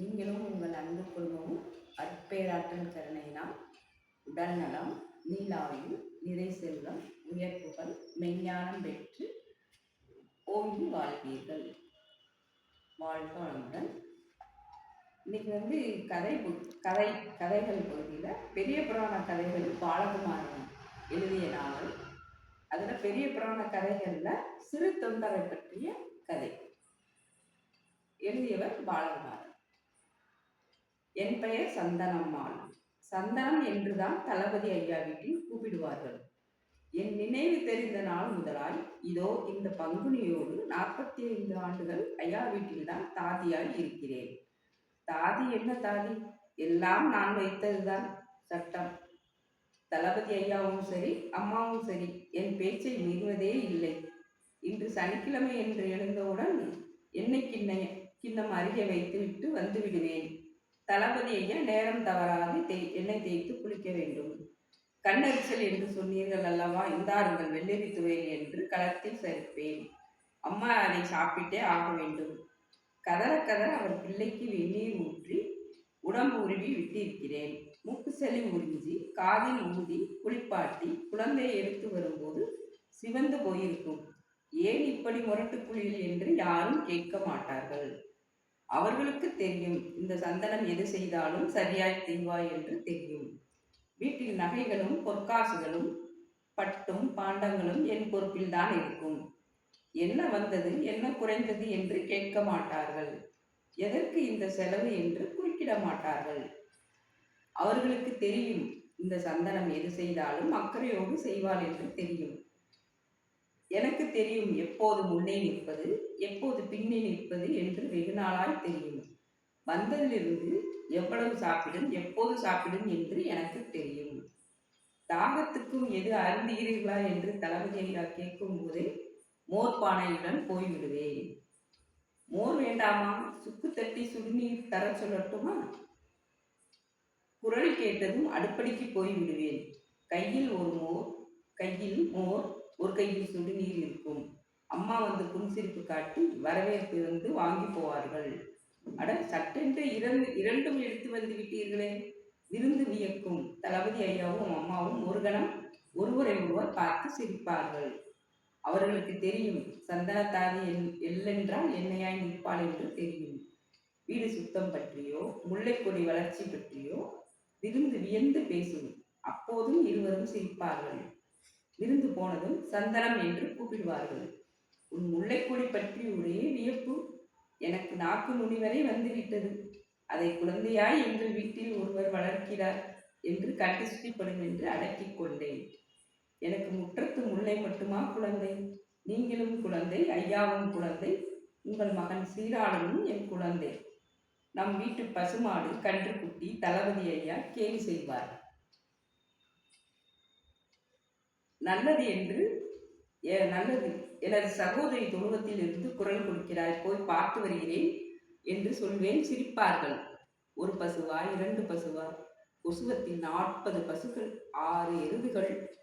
நீங்களும் உங்கள் அன்பு குடும்பமும் அற்பேராற்றல் கருணையினால் உடல் நலம் நீலாயுள் நிறை செல்வம் உயர்ப்புகள் மெஞ்ஞானம் பெற்று ஓங்கி வாழ்வீர்கள். வாழ்க வளமுடன். இன்னைக்கு வந்து கதை புக் கதை கதைகள் பகுதியில் பெரிய புராண கதைகள் பாலகுமாரன் எழுதிய நாவல். அதில் பெரிய புராண கதைகளில் சிறு தொண்டரை பற்றிய கதை. எழுதியவர் பாலகுமாரன். என் பெயர் சந்தனம்மாள். சந்தனம் என்றுதான் தளபதி ஐயா வீட்டில் கூப்பிடுவார்கள். என் நினைவு தெரிந்த நாள் முதலாய் இதோ இந்த பங்குனியோடு நாற்பத்தி ஐந்து ஆண்டுகள் ஐயா வீட்டில்தான் தாதியாய் இருக்கிறேன். தாதி என்ன தாதி? எல்லாம் நான் வைத்ததுதான் சட்டம். தளபதி ஐயாவும் சரி அம்மாவும் சரி என் பேச்சை மீறுவதே இல்லை. இன்று சனிக்கிழமை என்று எழுந்தவுடன் என்னை கிண்ண கிண்ணம் அருகே வைத்துவிட்டு வந்து விடுவேன் தளபதி ஐயா நேரம் தவறாது தேய் எண்ணெய் தேய்த்து குளிக்க வேண்டும். கண்ணரிச்சல் என்று சொன்னீர்கள் அல்லவா? இந்தாருங்கள் வெள்ளரி துவையல் என்று களத்தில் சரிப்பேன் அம்மா அதை சாப்பிட்டே ஆக வேண்டும். கதற கதற அவர் பிள்ளைக்கு வெந்நீர் ஊற்றி உடம்பு உருவி விட்டிருக்கிறேன். மூக்கு செலி உறிஞ்சி காதில் ஊதி குளிப்பாட்டி குழந்தையை எடுத்து வரும்போது சிவந்து போயிருக்கும். ஏன் இப்படி முரட்டு குளியல் என்று யாரும் கேட்க மாட்டார்கள். அவர்களுக்கு தெரியும் இந்த சந்தனம் எது செய்தாலும் சரியாய் செய்வாய் என்று தெரியும். வீட்டில் நகைகளும் பொற்காசுகளும் பட்டும் பாண்டங்களும் என் பொறுப்பில் தான் இருக்கும். என்ன வந்தது என்ன குறைந்தது என்று கேட்க மாட்டார்கள். எதற்கு இந்த செலவு என்று குறுக்கிட மாட்டார்கள். அவர்களுக்கு தெரியும் இந்த சந்தனம் எது செய்தாலும் அக்கறையோடு செய்வாள் என்று தெரியும். எனக்கு தெரியும் எப்போது முன்னே நிற்பது எப்போது பின்னே நிற்பது என்று வெகு நாளாய் தெரியும். வந்ததிலிருந்து எவ்வளவு சாப்பிடும் எப்போது சாப்பிடும் என்று எனக்கு தெரியும். தாகத்துக்கும் எது அருந்துகிறீர்களா என்று தளபதி ஐயா கேட்கும் போதே மோர் பானையுடன் போய்விடுவேன் மோர் வேண்டாமா? சுக்கு தட்டி சுடுநீர் தர சொல்லட்டுமா? குரல் கேட்டதும் அடுப்படிக்கு போய் விடுவேன் கையில் ஒரு மோர் கையில் மோர் ஒரு கையில் சுண்டு நீர் இருக்கும். அம்மா வந்து புன்சிரிப்பு காட்டி வரவேற்பு வந்து வாங்கி போவார்கள். அட சட்டென்று இரண்டு இரண்டும் எடுத்து வந்து விட்டீர்களே. விருந்து வியக்கும் தளபதி ஐயாவும் அம்மாவும் ஒரு கணம் ஒருவரை ஒருவர் பார்த்து சிரிப்பார்கள். அவர்களுக்கு தெரியும் சந்தனத்தாதி எல் எல்லென்றால் என்னையாய் நிற்பாள் என்று தெரியும். வீடு சுத்தம் பற்றியோ முல்லைக்கொடி வளர்ச்சி பற்றியோ விருந்து வியந்து பேசும். அப்போதும் இருவரும் சிரிப்பார்கள். விருந்து போனதும் சந்தனம் என்று கூப்பிடுவார்கள். உன் முல்லைக்கொடி பற்றி ஒரே வியப்பு எனக்கு நாக்கு நுனி வரை வந்துவிட்டது. அதை குழந்தையாய் எங்கள் வீட்டில் ஒருவர் வளர்க்கிறார் என்று கட்டிஸ்டிப்படும் என்று அடக்கிக் கொண்டேன். எனக்கு முற்றத்து முல்லை மட்டுமா குழந்தை? நீங்களும் குழந்தை ஐயாவும் குழந்தை. உங்கள் மகன் சீராளனும் என் குழந்தை. நம் வீட்டு பசுமாடு கன்றுக்குட்டி தளபதி ஐயா கேலி செய்வார். நல்லது என்று ஏ- நல்லது எனது சகோதரி தொழுவத்தில் இருந்து குரல் கொடுக்கிறாய் போய் பார்த்து வருகிறேன் என்று சொல்வேன். சிரிப்பார்கள். ஒரு பசுவா இரண்டு பசுவா? கொசுவத்தில் நாற்பது பசுக்கள் ஆறு எருதுகள்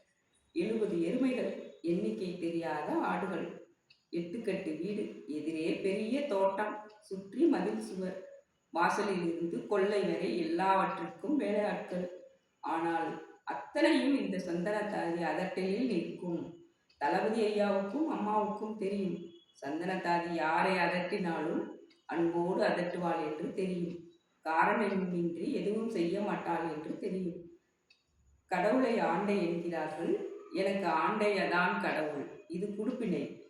எழுபது எருமைகள் எண்ணிக்கை தெரியாத ஆடுகள் எட்டுக்கட்டு வீடு எதிரே பெரிய தோட்டம் சுற்றி மதில் சுவர் வாசலில் இருந்து கொள்ளை வரை எல்லாவற்றிற்கும் வேலையாட்கள். ஆனால் அத்தனையும் இந்த சந்தனத்தாதி அதட்டலில் நிற்கும். தளபதி ஐயாவுக்கும் அம்மாவுக்கும் தெரியும். சந்தனத்தாதி யாரை அதட்டினாலும் அன்போடு அதட்டுவாள் என்று தெரியும். காரணமின்றி எதுவும் செய்ய மாட்டாள் என்று தெரியும். கடவுளை ஆண்டை என்கிறார்கள். எனக்கு ஆண்டையதான் கடவுள். இது குடுப்பினை.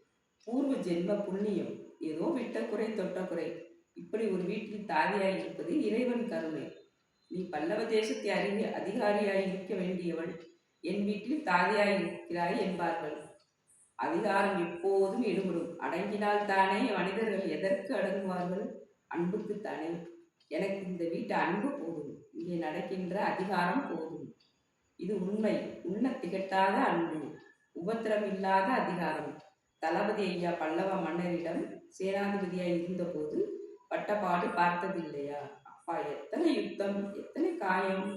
பூர்வ ஜென்ம புண்ணியம். ஏதோ விட்ட குறை தொட்ட குறை. இப்படி ஒரு வீட்டில் தாதியாய் இருப்பது இறைவன் கருணை. நீ பல்லவ தேசத்தை அறிவி அதிகாரியாய் இருக்க வேண்டியவள். என் வீட்டில் தாதியாய் இருக்கிறாய் என்பார்கள். அதிகாரம் எப்போதும் எடுபடும் அடங்கினால் தானே மனிதர்கள் எதற்கு அடங்குவார்கள்? அன்புக்குத்தானே எனக்கு இந்த வீட்டு அன்பு போதும். இங்கே நடக்கின்ற அதிகாரம் போதும். இது உண்மை. உண்ண திகட்டாத அன்பு. உபத்திரம் இல்லாத அதிகாரம். தளபதி ஐயா பல்லவ மன்னரிடம் சேனாதிபதியாய் இருந்தபோது பட்டப்பாடு பார்த்ததில்லையா? அப்பா எத்தனை யுத்தம் எத்தனை காயம்.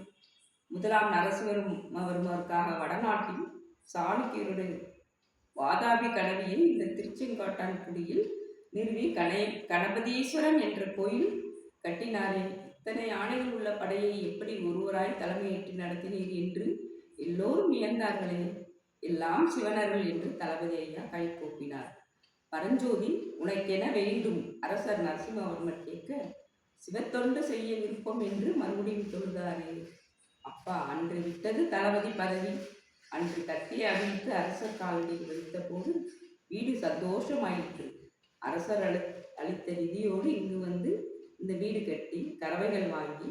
முதலாம் நரசிம்மவர்மருக்காக வடநாட்டில் சாளுக்கியருடன் வாதாபி கணவியை இந்த திருச்செங்காட்டான் குடியில் நிறுவி கணை கணபதீஸ்வரன் என்ற கோயில் கட்டினாரே. இத்தனை ஆணைகள் உள்ள படையை எப்படி ஒருவராய் தலைமையேற்று நடத்தினீர் என்று எல்லோரும் வியந்தார்களே. எல்லாம் சிவனர்கள் என்று தளபதி ஐயா கை கூப்பினார். பரஞ்சோதி உனக்கென வேண்டும் அரசர் நரசிம்மவர்மர் கேட்க சிவத்தொண்டு செய்ய விருப்பம் என்று மறுபடியும் தொழுதாரே அப்பா அன்று விட்டது தளபதி பதவி. அன்று கத்தியை அவிழ்த்து அரசர் காலடியில் வைத்த போது வீடு சந்தோஷமாயிற்று. அரசர் அளி அளித்த நிதியோடு இங்கு வந்து இந்த வீடு கட்டி கறவைகள் வாங்கி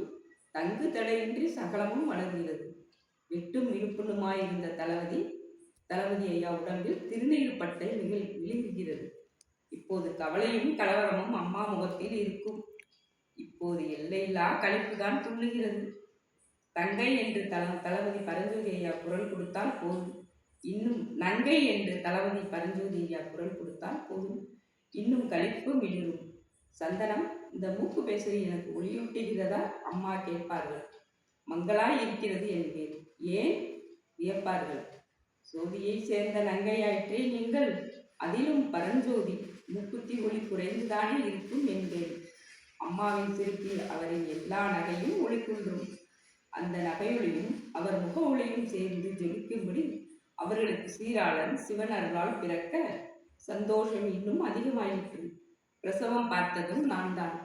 தங்கு தடையின்றி சகலமும் வளர்கிறது வெட்டும் விழுப்புண்ணுமாயிருந்த தளபதி தளபதி ஐயா உடம்பில் திருநீர் பட்டை நிகழ் விழுங்குகிறது. இப்போது கவலையும் கலவரமும் அம்மா எல்லையில்லா கழிப்புதான் துள்ளுகிறது. தங்கை என்று தல தளபதி பரஞ்சோதி ஐயா குரல் கொடுத்தால் போதும். இன்னும் நங்கை என்று தளபதி பரஞ்சோதி ஐயா குரல் கொடுத்தால் போதும். இன்னும் கழிப்பு மிளிரும். சந்தனம் இந்த மூக்கு பேசுறி எனக்கு ஒளியூட்டுகிறதா? அம்மா கேட்பார்கள். மங்களாய் இருக்கிறது என்பேன். ஏன்? வியப்பார்கள். சோதியை சேர்ந்த நங்கையாயிற்றே நீங்கள். அதிலும் பரஞ்சோதி மூக்குத்தி ஒளி குறைந்துதானே இருக்கும் என்பேன். அம்மாவின் சிரிப்பில் அவரின் எல்லா நகையும் ஒளிக்குன்றும் அந்த நகையொளியும் அவர் முக ஒளியும் சேர்ந்து ஜொலிக்கும்படி அவர்களுக்கு சீராளன் சிவன் அருளால் பிறக்க சந்தோஷம் இன்னும் அதிகமாயிற்று. பிரசவம் பார்த்ததும் நான் தான்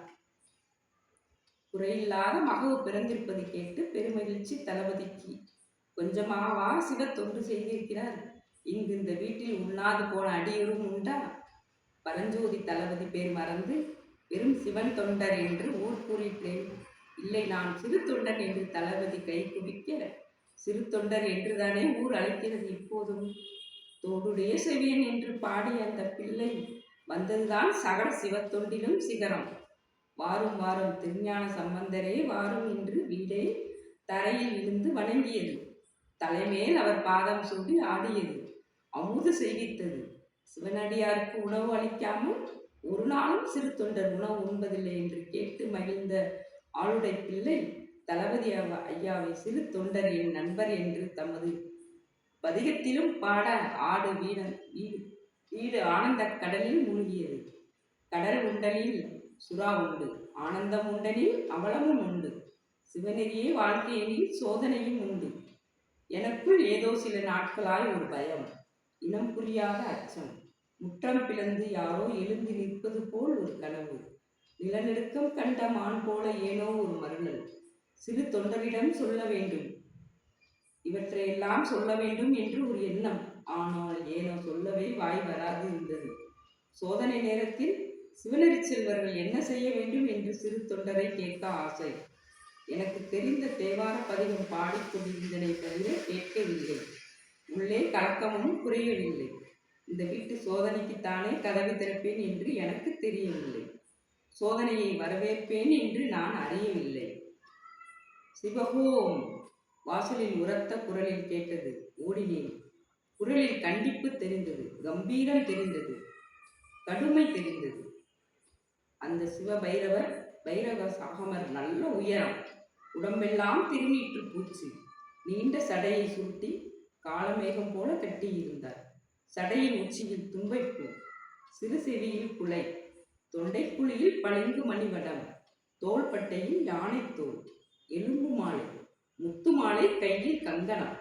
குறையில்லாத மகவு பிறந்திருப்பது கேட்டு பெருமகிழ்ச்சி தளபதிக்கு. கொஞ்சமாவா சிவ தொண்டு செய்திருக்கிறார். இங்கு இந்த வீட்டில் உண்ணாது போன அடியரும் உண்டா பரஞ்சோதி தளபதி பேர் மறந்து வெறும் சிவன் தொண்டர் என்று ஊர் கூறிட்டேன். இல்லை நான் சிறு தொண்டன் என்று தளபதி கை குவிக்க சிறு தொண்டர் என்றுதானே ஊர் அழைக்கிறது இப்போதும்? தோடுடைய செவியன் என்று பாடிய அந்த பிள்ளை வந்ததுதான் சகல சிவத்தொண்டிலும் சிகரம். வாரும் வாரும் திருஞான சம்பந்தரே வாரும் என்று வீடே தரையில் விழுந்து வணங்கியது. தலைமேல் அவர் பாதம் சூடி ஆடியது. அமுது செய்வித்தது. சிவனடியாருக்கு உணவு அளிக்காமல் ஒரு நாளும் சிறு தொண்டர் உணவு உண்பதில்லை என்று கேட்டு மகிழ்ந்த ஆளுடை பிள்ளை தளபதி அவ- ஐயாவை சிறு தொண்டர் என் நண்பர் என்று தமது பதிகத்திலும் பாட ஆடு வீடன் வீடு வீடு ஆனந்த கடலில் மூழ்கியது. கடல் உண்டலில் சுறா உண்டு ஆனந்தம் உண்டனில் அவலமும் உண்டு சிவநெறியே வாழ்க்கையெனில் சோதனையும் உண்டு. எனக்குள் ஏதோ சில நாட்களாய் ஒரு பயம் இனம் புரியாத அச்சம். முற்றம் பிளந்து யாரோ எழுந்து நிற்பது போல் ஒரு கனவு. நிலநடுக்கம் கண்ட மான் போல ஏனோ ஒரு மருணல் சிறு தொண்டரிடம் சொல்ல வேண்டும். இவற்றையெல்லாம் சொல்ல வேண்டும் என்று ஒரு எண்ணம். ஆனால் ஏனோ சொல்லவே வாய் வராது இருந்தது. சோதனை நேரத்தில் சிவனரி செல்வர்கள் என்ன செய்ய வேண்டும் என்று சிறு தொண்டரை கேட்க ஆசை. எனக்கு தெரிந்த தேவார பதிகம் பாடிக்கொண்டிருந்தனை தவிர கேட்கவில்லை. உள்ளே கலக்கமும் குறையவில்லை. இந்த வீட்டு சோதனைக்குத்தானே கதவு திறப்பேன் என்று எனக்கு தெரியவில்லை. சோதனையை வரவேற்பேன் என்று நான் அறியவில்லை. சிவகோம் வாசலின் உரத்த குரலில் கேட்டது. ஓடினேன். குரலில் கண்டிப்பு தெரிந்தது. கம்பீரம் தெரிந்தது. கடுமை தெரிந்தது. அந்த சிவ பைரவர் பைரவ சாகமர் நல்ல உயரம். உடம்பெல்லாம் திருநீற்று பூச்சி. நீண்ட சடையை சுருட்டி காலமேகம் போல கட்டியிருந்தார். சடையின் உச்சியில் தும்பைப்பூ சிறு செவியில் குலை தொண்டைக்குழியில் பளிங்கு மணிவடம் தோள்பட்டையில் யானைத்தோல் எலும்பு மாலை முத்து மாலை கையில் கங்கணம்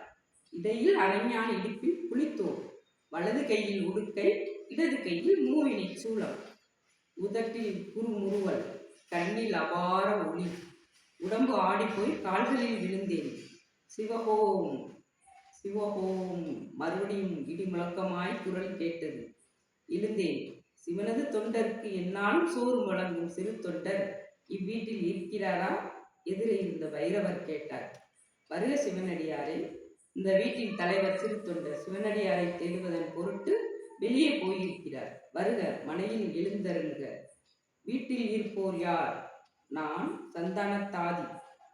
இடையில் அரைஞான இடுப்பில் புளித்தோல் வலது கையில் உடுக்கை இடது கையில் மூவினை சூளம் உதட்டில் குறுமுறுவல் கண்ணில் அபார ஒளி உடம்பு ஆடிப்போய் கால்களில் விழுந்தேன் சிவகோம் சிவஹோம் மறுபடியும் இடி முழக்கமாய் குரல் கேட்டது. எழுந்தேன் சிவனது தொண்டருக்கு என்னாலும் சோறு வழங்கும் சிறு தொண்டர் இவ்வீட்டில் இருக்கிறாரா? எதிரே இருந்த வைரவர் கேட்டார். வருக சிவனடியாரே இந்த வீட்டின் தலைவர் சிறு தொண்டர் சிவனடியாரை தேடுவதன் பொருட்டு வெளியே போயிருக்கிறார். வருக மனையில் எழுந்தருங்க வீட்டில் இருப்போர் யார்? நான் சந்தானத்தாதி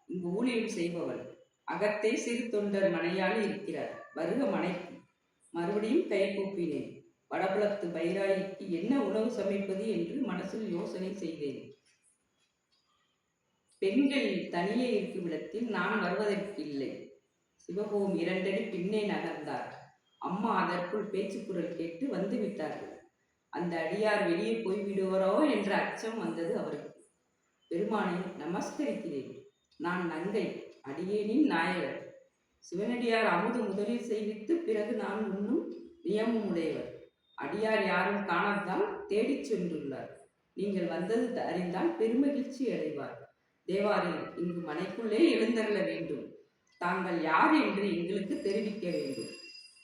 இங்கு ஊழியம் செய்பவள் அகத்தே சிறு தொண்டர் மனையாளி இருக்கிறார். வருக மனைக்கு மறுபடியும் கை கூப்பினேன். வடபுலத்து பைராயிக்கு என்ன உணவு சமைப்பது என்று மனசில் யோசனை செய்தேன். பெண்கள் தனியே இருக்கும் இடத்தில் நான் வருவதற்கில்லை சிவகோம் இரண்டடி பின்னே நகர்ந்தார். அம்மா அதற்குள் பேச்சுக்குரல் கேட்டு வந்து விட்டார்கள். அந்த அடியார் வெளியே போய் விடுவாரோ என்ற அச்சம் வந்தது அவருக்கு. பெருமானை நமஸ்கரிக்கிறேன். நான் நங்கை அடியேனின் நாயகர். சிவனடியார் அமுது முதலில் செய்வித்து பிறகு நான் உண்ணும் நியமம் உடையவர் அடியார் யாரும் காணாதால் தேடிச் சென்றுள்ளார். நீங்கள் வந்தது அறிந்தால் பெருமகிழ்ச்சி அடைவார். தேவாரில் இங்கு மனைக்குள்ளே எழுந்தருள வேண்டும். தாங்கள் யார் என்று எங்களுக்கு தெரிவிக்க வேண்டும்.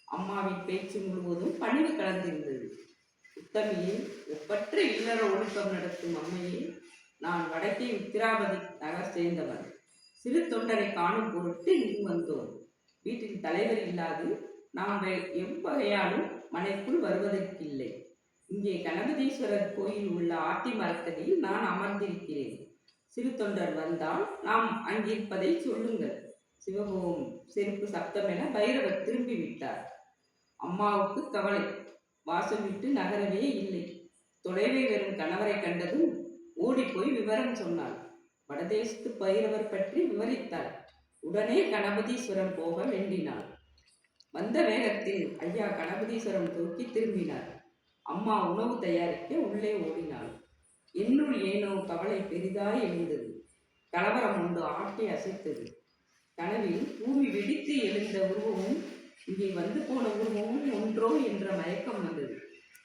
அம்மாவின் பேச்சு முழுவதும் பணிவு கலந்திருந்தது. உத்தமியே ஒப்பற்ற இல்லற ஒழுக்கம் நடத்தும் அம்மையே நான் வடக்கே உத்திராபதி நகர் சேர்ந்தவன். சிறு தொண்டரை காணும் பொருட்டு இங்கு வந்தோம். வீட்டில் தலைவர் இல்லாது நாங்கள் எவ்வகையாலும் மனைக்குள் வருவதற்கில்லை. இங்கே கணபதீஸ்வரர் கோயில் உள்ள ஆட்டி மரத்தடியில் நான் அமர்ந்திருக்கிறேன். சிறு தொண்டர் வந்தால் நாம் அங்கிருப்பதை சொல்லுங்கள். சிவகோம் செருப்பு சப்தம் என பைரவர் திரும்பி விட்டார் அம்மாவுக்கு கவலை. வாசல் விட்டு நகரவே இல்லை. தொலைவே வரும் கணவரை கண்டதும் ஓடிப்போய் விவரம் சொன்னாள். வடதேசத்து பைரவர் பற்றி விவரித்தார். உடனே கணபதீஸ்வரம் போக வேண்டினாள் வந்த வேகத்தில் ஐயா கணபதீஸ்வரம் தூக்கி திரும்பினார். அம்மா உணவு தயாரிக்க உள்ளே ஓடினாள். என்னுள் ஏனோ கவலை பெரிதாய் எழுந்தது கலவரம் ஒன்று ஆட்டை அசைத்தது. கனவில் பூமி வெடித்து எழுந்த உருவமும் இங்கே வந்து போன உருவமும் ஒன்றோ என்ற மயக்கம் வந்தது.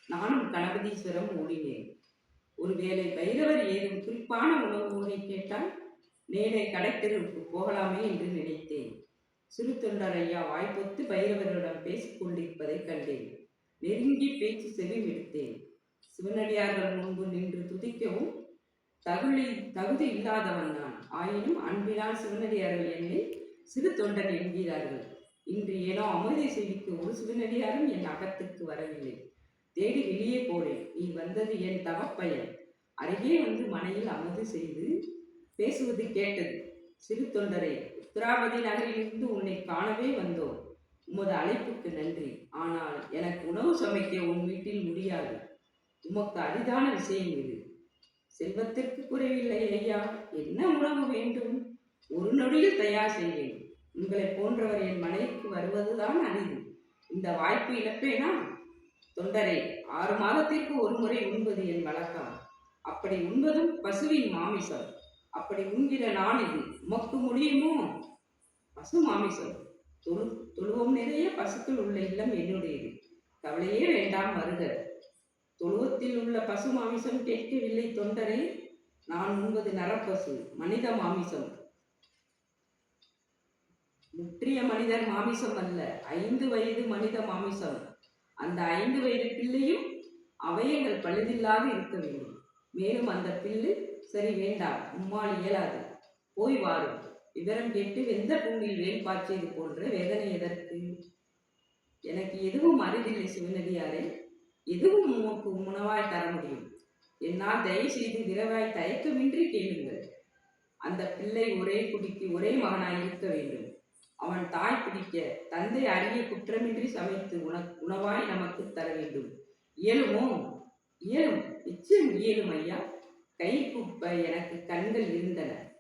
நானும் கணபதீஸ்வரம் ஓடினேன். வேலை பைரவர் ஏதும் குறிப்பான உணவு முறை கேட்டால் நேரே கடைத்தெருவுக்கு போகலாமே என்று நினைத்தேன். சிறு தொண்டர் ஐயா வாய்ப்பொத்து பைரவரிடம் பேசிக்கொண்டிருப்பதைக் கண்டேன். நெருங்கி பேச்சு செவி விடுத்தேன் சிவனடியார்கள் முன்பு நின்று துதிக்கவும் தகுதி தகுதி இல்லாதவன் தான் ஆயினும் அன்பினால் சிவனடியார்கள் என்னை சிறு தொண்டர் என்கிறார்கள். இன்று ஏனோ அமைதி செய்திக்கு ஒரு சிவனடியாரும் என் அகத்துக்கு வரவில்லை. தேடி வெளியே போனேன். நீ வந்தது என் தவப்பயன். அருகே வந்து மனையில் அமர்ந்து செய்து பேசுவது கேட்டது. சிறு தொண்டரை உத்திராபதி நகரிலிருந்து உன்னை காணவே வந்தோம். உமது அழைப்புக்கு நன்றி. ஆனால் எனக்கு உணவு சமைக்க உன் வீட்டில் முடியாது. உமக்கு அரிதான விஷயம் இது. செல்வத்திற்கு குறைவில்லை ஐயா. என்ன உணவு வேண்டும்? ஒரு நொடியில் தயார் செய்வேன். உங்களை போன்றவர் என் மனைவிக்கு வருவதுதான் அரிது. இந்த வாய்ப்பு இழப்பேனா? தொண்டரே ஆறு மாதத்திற்கு ஒரு முறை உண்பது என் வழக்கம். அப்படி உண்பதும் பசுவின் மாமிசம். அப்படி உண்கிற நான் இது உமக்கு முடியுமோ? பசு மாமிசம். தொழு தொழுவம் நிறைய பசுக்கள் உள்ள இல்லம் என்னுடையது. கவலையே வேண்டாம் வருக தொழுவத்தில் உள்ள பசு மாமிசம் கேட்கவில்லை தொண்டரே. நான் உண்பது நரப்பசு மனித மாமிசம். முற்றிய மனிதர் மாமிசம் அல்ல ஐந்து வயது மனித மாமிசம். அந்த ஐந்து வயது பிள்ளையும் அவயங்கள் பழுதில்லாது இருக்க வேண்டும். மேலும் அந்த பில்லு சரி வேண்டாம் உம்மால் இயலாது. போய் வாரும் விவரம் கேட்டு வெந்த பூமியில் வேல் பாய்ச்சியது போன்ற வேதனை எதற்கு? எனக்கு எதுவும் அறிவில்லை சிவனடியாரே எதுவும் உமக்கு உணவாய் தர முடியும். என்னால் தயவு செய்து விரைவாய் தயக்கமின்றி கேளுங்கள். அந்த பிள்ளை ஒரே குடிக்கு ஒரே மகனாய் இருக்க வேண்டும். அவன் தாய் பிடிக்க தந்தை அரிய குற்றமின்றி சமைத்து உண உணவாய் நமக்கு தர வேண்டும். இயலுமோ? இயலும். நிச்சயம் இயலும் ஐயா. கை குப்ப எனக்கு கண்கள் இருந்தன.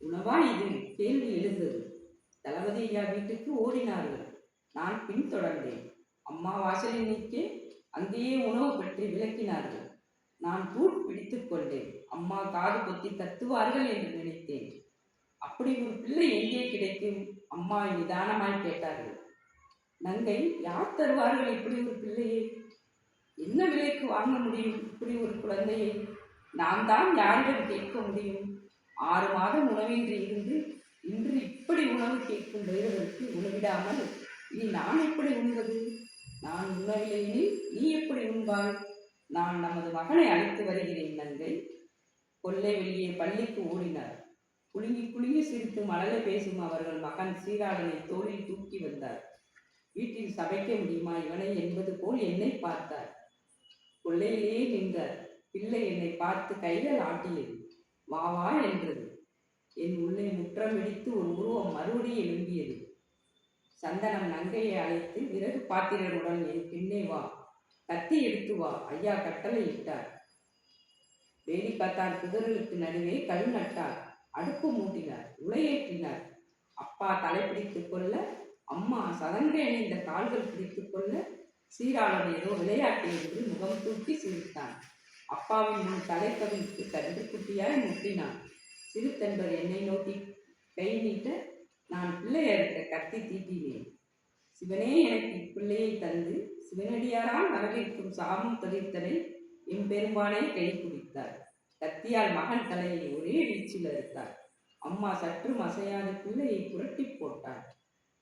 உணவா இது? கேள்வி எழுந்தது. தளபதி ஐயா வீட்டுக்கு ஓடினார்கள். நான் பின்தொடர்ந்தேன் அம்மா வாசலில் நிற்க அங்கேயே உணவு பற்றி விளக்கினார்கள். நான் தூள் பிடித்துக் கொண்டேன். அம்மா காது பொத்தி கத்துவார்கள் என்று நினைத்தேன். அப்படி ஒரு பிள்ளை எங்கே கிடைக்கும்? அம்மா நிதானமாய் கேட்டார்கள். நங்கை யார் தருவார்கள் இப்படி ஒரு பிள்ளையை? என்ன விலைக்கு வாங்க முடியும் இப்படி ஒரு குழந்தையை? நான் தான் யாரிடம் கேட்க முடியும்? ஆறு மாதம் உணவின்றி இருந்து இன்று இப்படி உணவு கேட்கும் பைரவருக்கு உணவிடாமல் இனி நான் எப்படி உண்பது? நான் உணவில்லையெனில் நீ எப்படி உண்பாய்? நான் நமது மகனை அழைத்து வருகிறேன் நங்கை. கொல்லை வெளியே பள்ளிக்கு ஓடினார். குலுங்கி குலுங்கி சிரித்து மலர பேசும் அவர்கள் மகன் சீராளனை தோளில் தூக்கி வந்தார். வீட்டில் சமைக்க முடியுமா? இவனை என்பது போல் என்னை பார்த்தார். கொல்லையிலேயே நின்றார். பிள்ளை என்னை பார்த்து கைகள் ஆட்டியது. வா வா என்றது. என் உள்ளே முற்றம் வெடித்து ஒரு உருவம் மறுபடியும் எழும்பியது. சந்தனம் நங்கையை அழைத்து விறகு பாத்திரருடன் என் பின்னே வா. கத்தி எடுத்து வா. ஐயா கட்டளை இட்டார். வேலி பார்த்தார் குதிரைகளுக்கு நடுவே கல் நட்டார். அடுப்பு மூட்டினார். உலையேற்றினார் அப்பா தலை பிடித்துக் கொள்ள அம்மா சதங்கை அணிந்த கால்கள் பிடித்துக் கொள்ள சீராளன் ஏதோ விளையாட்டு என்று முகம் தூக்கி சிரித்தான். அப்பாவின் முன் தலைப்பகுதிக்கு தண்டு குட்டியாய் முட்டினான். சிறுத்தன்பர் என்னை நோக்கி கை நீட்ட நான் பிள்ளையர்கிட்ட கத்தி தீட்டினேன். சிவனே எனக்கு இப்பிள்ளையை தந்து சிவனடியாரால் வரவேற்கும் சாமம் தளிர்த்தனை எம்பெருமானை கை குடித்தார் கத்தியால் மகன் தலையை ஒரே வீச்சில் அறுத்தார். அம்மா சற்றும் அசையாத பிள்ளையை புரட்டி போட்டார்.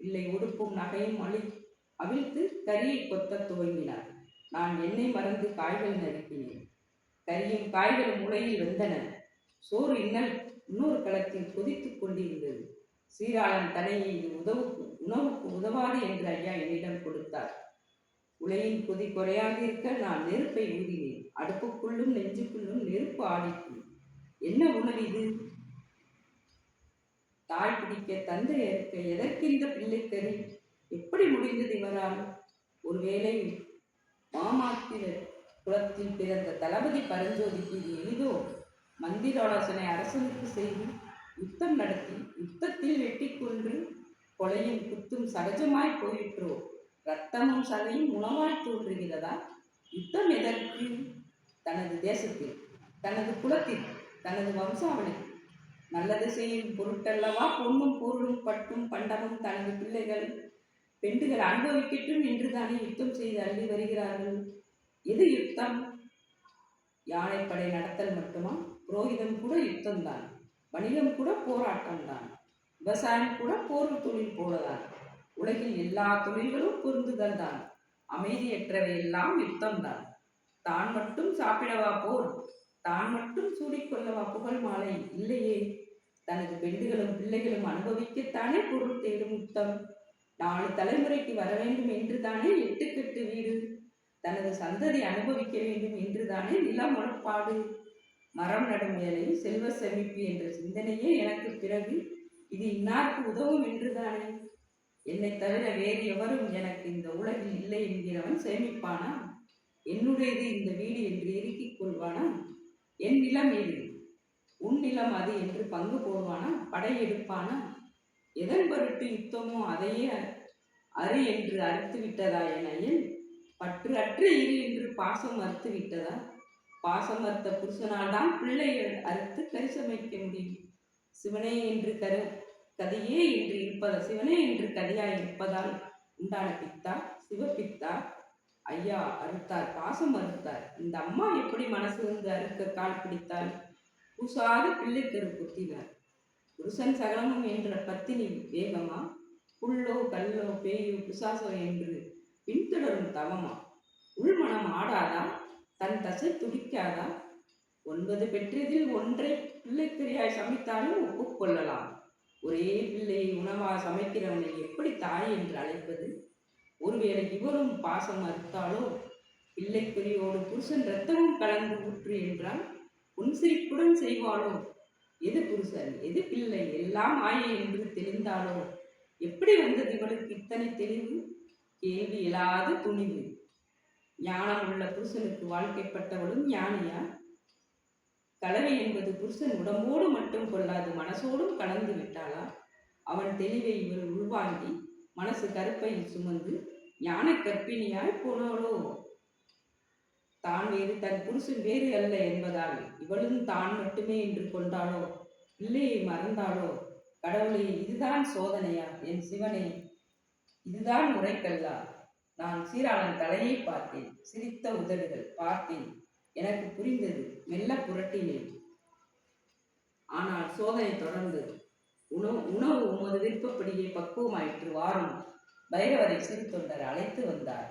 பிள்ளை உடுப்பும் நகையும் அழி அவிழ்த்து கரியை கொத்தத் துவங்கினார். நான் எண்ணெய் மறந்து காய்கள் நறுக்கினேன். கரியும் காய்கள் முளையில் வெந்தன. சோறு இன்னல் இன்னொரு களத்தில் கொதித்துக் கொண்டிருந்தது. சீராளன் தலையை இது உதவுக்கு உணவுக்கு உதவாது என்று ஐயா என்னிடம் கொடுத்தார். உலையின் கொதி குறையாக இருக்க நான் நெருப்பை ஊதினேன். அடுப்புக்குள்ளும் நெஞ்சுக்குள்ளும் நெருப்பு ஆடிற்று. என்ன உணவு இது? தாய் பிடிக்க தந்தை அறுக்க எதற்கிந்த பிள்ளைக்கறி? எப்படி முடிந்தது இவரால்? ஒருவேளை மாமாத்திர குலத்தில் பிறந்த தளபதி பரஞ்சோதிக்கு இது எளிதோ மந்திராலோசனை அரசனுக்கு செய்து யுத்தம் நடத்தி யுத்தத்தில் வெட்டி கொன்று கொலையும் குத்தும் சகஜமாய் போயிற்றோ? ரத்தமும் சதையும் உணவாய் தோன்றுகிறதா? யுத்தம் எதற்கு? தனது தேசத்தில் தனது குலத்தில் தனது வம்சாவளி நல்லது செய்யும் பொருட்டல்லவா பொண்ணும் பொருளும் பட்டும் பண்டமும் தனது பிள்ளைகள் பெண்டுகள் அனுபவிக்கட்டும் என்றுதானே யுத்தம் செய்து அள்ளி வருகிறார்கள்? எது யுத்தம்? யானைப்படை நடத்தல் மட்டுமா? புரோகிதம் கூட யுத்தம்தான். வணிகம் கூட போராட்டம்தான். விவசாயம் கூட போர் தொழில் போலதான். உலகில் எல்லா தொழில்களும் பொருந்துதல் தான் அமைதியற்றவை எல்லாம் யுத்தம்தான். தான் மட்டும் சாப்பிடவா போர்? தான் மட்டும் சூடிக்கொள்ளவா புகழ் மாலை? இல்லையே. தனது பெண்டுகளும் பிள்ளைகளும் அனுபவிக்கத்தானே பொருள் தேடும் யுத்தம்? நாலு தலைமுறைக்கு வர வேண்டும் என்று தானே எட்டுக்கெட்டு வீடு? தனது சந்ததி அனுபவிக்க வேண்டும் என்று தானே நில முழப்பாடு மரம் நடும் வேலை செல்வ சேமிப்பு என்ற சிந்தனையே எனக்கு பிறகு இது இன்னாருக்கு உதவும் என்று தானே என்னை தவிர வேறு எவரும் எனக்கு இந்த உலகில் இல்லை என்கிறவன் சேமிப்பானா? என்னுடையது இந்த வீடு என்று இறுக்கிக் கொள்வானா என் நிலம் இது உன் நிலம் அது என்று பங்கு போடுவானா? படையெடுப்பானா எதன் பொருட்டு யுத்தமோ அதையே அரு என்று அறுத்து விட்டதா என் பற்று அற்று இரு என்று பாசம் அறுத்து விட்டதா? பாசம் அறுத்த புருஷனால் தான் பிள்ளைகள் அறுத்து கறி சமைக்க முடியும். சிவனே என்று கரு கதையே என்று இருப்பதா? சிவனே என்று கதையாய் இருப்பதால் உண்டான பித்தா? சிவபித்தா ஐயா அறுத்தார் பாசம் அறுத்தார். இந்த அம்மா எப்படி மனசு வந்து அறுக்க கால் பிடித்தால் பூசாத பிள்ளைக்கரு குத்தினார் புருஷன் சகலமும் என்ற பத்தினி வேகமா புல்லோ கல்லோ பேயோ பிசாசோ என்று பின்தொடரும் தவமா? உள்மனம் ஆடாதா? தன் தசை துடிக்காதா? ஒன்பது பெற்றதில் ஒன்றை பிள்ளைக்குரியாய் சமைத்தாலும் ஒப்புக்கொள்ளலாம். ஒரே பிள்ளையை உணவா சமைக்கிறவனை எப்படி தாய் என்று அழைப்பது? ஒருவேளை இவரும் பாசம் அறுத்தாலோ? பிள்ளைக்குரியோடு புருஷன் இரத்தமும் கலந்து ஊற்று என்றால் புன்சிரிப்புடன் செய்வாளோ எது புருஷன்? எது பிள்ளை? எல்லாம் மாயை என்று தெளிந்தாலோ? எப்படி வந்தது இவளுக்கு இத்தனை தெளிவு? கேள்வி இயலாத துணிவு. ஞானம் உள்ள புருஷனுக்கு வாழ்க்கைப்பட்டவளும் ஞானியா? கலவை என்பது புருஷன் உடம்போடு மட்டும் கொள்ளாது மனசோடும் கலந்து விட்டாளா? அவன் தெளிவை இவள் உள்வாங்கி மனசு கருப்பையில் சுமந்து ஞான கற்பிணியாய் போனாளோ? தான் வேறு தன் புருஷன் வேறு அல்ல என்பதால் இவளும் தான் மட்டுமே என்று கொண்டாளோ? பிள்ளையை மறந்தாளோ? கடவுளே இதுதான் சோதனையா? என் சிவனே இதுதான் உரைக்கல்லா நான் சீராளன் தலையை பார்த்தேன் சிரித்த உதடுகள் பார்த்தேன் எனக்கு புரிந்தது மெல்ல புரட்டினேன். ஆனால் சோதனை தொடர்ந்தது உணவு உணவு உமது விருப்பப்படியே பக்குவமாயிற்று வாரம். பைரவரை சிறு தொண்டர் அழைத்து வந்தார்.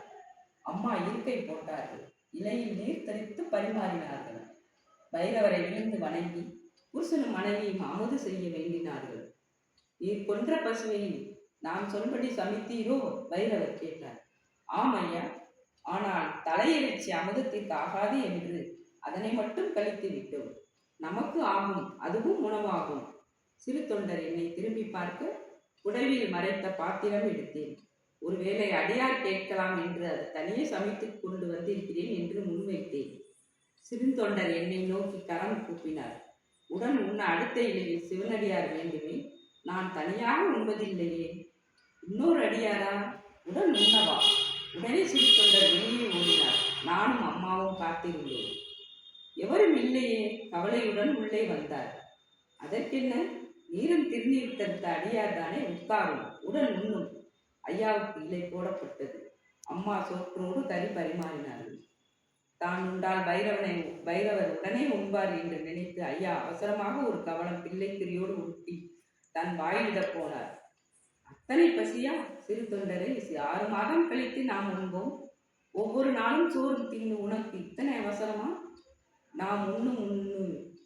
அம்மா இருக்கை போட்டார்கள். இலையில் நீர் தெளித்து பரிமாறினார்கள். பைரவரை விழுந்து வணங்கி புருஷனும் மனைவியும் அமுது செய்ய வேண்டினார்கள். நீர் கொன்ற பசுவை நாம் சொல்படி சமைத்தீரோ? பைரவர் கேட்டார். ஆம் ஐயா ஆனால் தலையெழுச்சி அமுதத்திற்கு ஆகாது என்று அதனை மட்டும் கழித்து விட்டோம். நமக்கு ஆகும் அதுவும் உணவாகும். சிறு தொண்டர் என்னை திரும்பி பார்க்க உடவில் மறைத்த பாத்திரம் எடுத்தேன். ஒருவேளை அடியார் கேட்கலாம் என்று அது தனியே சமைத்துக் கொண்டு வந்திருக்கிறேன் என்று முன்வைத்தேன். சிறுந்தொண்டர் என்னை நோக்கி கரம் கூப்பினார். உடன் உண்ண அடுத்த இலையில் சிவனடியார் வேண்டுமே. நான் தனியாக உண்பதில்லையே. இன்னொரு அடியாரா? உடன் உண்ணவா? உடனே சிறு தொண்டர் வெளியே ஓடினார். நானும் அம்மாவும் காத்திருந்தோம். எவரும் இல்லையே. கவலையுடன் உள்ளே வந்தார். அதற்கென்ன? நீரும் திருநீர் தடுத்த அடியார் தானே உட்காரும். உடன் உண்ணும். ஐயாவுக்கு இலை போடப்பட்டது. அம்மா சோற்றோடு தனி பரிமாறினார்கள். தான் உண்டால் பைரவனை பைரவர் உடனே உண்பார் என்று நினைத்து ஐயா அவசரமாக ஒரு கவனம் பிள்ளை திரியோடு ஊட்டி தன் வாயிலிடப் போனார். அத்தனை பசியா? சிறு தொண்டரை ஆறு மாதம் கழித்து நாம் உண்போம். ஒவ்வொரு நாளும் சோறு தின்னு உனக்கு இத்தனை அவசரமா? நாம் உண்ணும் உண்ணு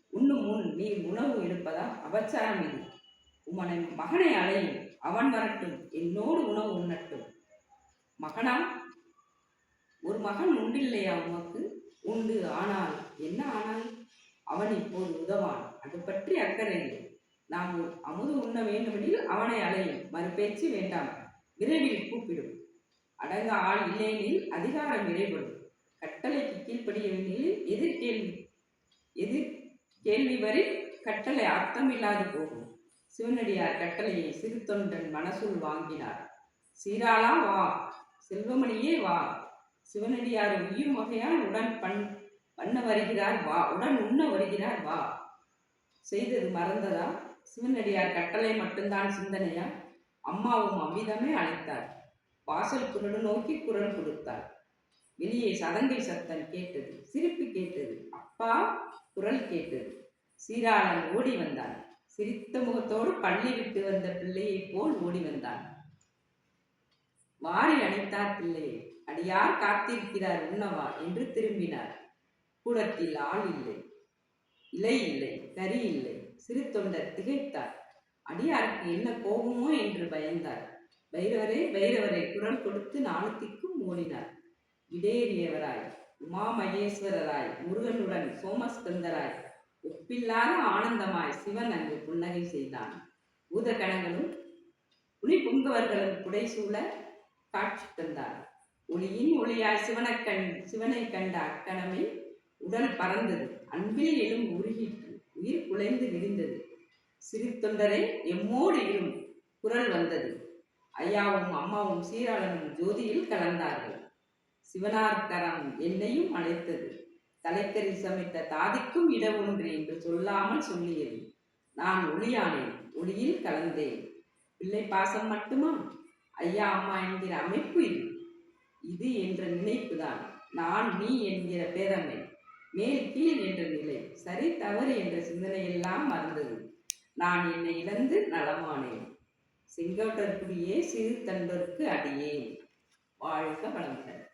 உண்ணும் முன் நீ உணவு எடுப்பதா? அபச்சாரம் இது உமனை மகனை அழையும். அவன் வரட்டும். என்னோடு உணவு உண்ணட்டும். மகனாம் ஒரு மகன் உண்டில்லையா உமக்கு? உண்டு ஆனால் என்ன ஆனால்? அவன் இப்போது உதவான். அது பற்றி அக்கறை இல்லை. நாம் அமுது உண்ண வேண்டுமெனில் அவனை அலையும் மறுபேச்சு வேண்டாம். விரைவில் கூப்பிடும். அடங்க ஆள் இல்லையெனில் அதிகாரம் விரைபடும் கட்டளைக்கு கீழ்ப்படியவெனில் எதிர்கேள்வி எதிர் கேள்வி வரை கட்டளை அர்த்தமில்லாது போகும். சிவனடியார் கட்டளையை சிறு தொண்டன் மனசுள் வாங்கினார். சீராளா வா செல்வமணியே வா சிவனடியார் உயிர் வகையால் உடன் பண் பண்ண வருகிறார் வா உடன் உண்ண வருகிறார் வா. செய்தது மறந்ததா? சிவனடியார் கட்டளை மட்டும்தான் சிந்தனையா? அம்மாவும் அவ்விதமே அழைத்தார். வாசல் குரடு நோக்கி குரல் கொடுத்தார். வெளியே சதங்கை சத்தம் கேட்டது சிரிப்பு கேட்டது அப்பா குரல் கேட்டது. சீராளன் ஓடி வந்தான். சிரித்த முகத்தோடு பள்ளி விட்டு வந்த பிள்ளையைப் போல் ஓடி வந்தான். வாரி அணைத்தார் பிள்ளையை அடியார் காத்திருக்கிறார் உண்ணவா? என்று திரும்பினார். கூடத்தில் ஆள் இல்லை இலை இல்லை கறி இல்லை சிறு தொண்டர் திகைத்தார். அடியாருக்கு என்ன கோபமோ? என்று பயந்தார். பைரவரே பைரவரே குரல் கொடுத்து நாணத்திற்கும் ஓடினார் இடேறியவராய் உமாமகேஸ்வரராய் முருகனுடன் சோமஸ்கந்தராய் ஒப்பில்லாத ஆனந்தமாய் சிவன் அங்கு புன்னகை செய்தான். பூதகணங்களும் ஒளி புங்கவர்களும் புடைசூழ காட்சி தந்தார். ஒளியின் ஒளியாய் சிவனைக் கண் சிவனை கண்ட அக்கணமே உடல் பறந்தது. அன்பில் எழும் உருகிற்று உயிர் குலைந்து விரிந்தது. சிறு தொண்டரை எம்மோடு இரும் குரல் வந்தது. ஐயாவும் அம்மாவும் சீராளனும் ஜோதியில் கலந்தார்கள். சிவனார் என்னையும் அழைத்தது. தலைக்கறி சமைத்த தாதிக்கும் இட ஒன்று என்று சொல்லாமல் சொல்லியது. நான் ஒளியானேன் ஒளியில் கலந்தேன். பிள்ளை பாசம் மட்டுமா? ஐயா அம்மா என்கிற அமைப்பு இது. இது என்ற நினைப்புதான். நான் நீ என்கிற பேரமை மேல் கீழ் என்ற நிலை. சரி தவறு என்ற சிந்தனையெல்லாம் மறந்தது. நான் என்னை இழந்து நலமானேன். செங்கோட்டற்குடியே சிறு தண்டோருக்கு அடியேன். வாழ்க வளமுடன்.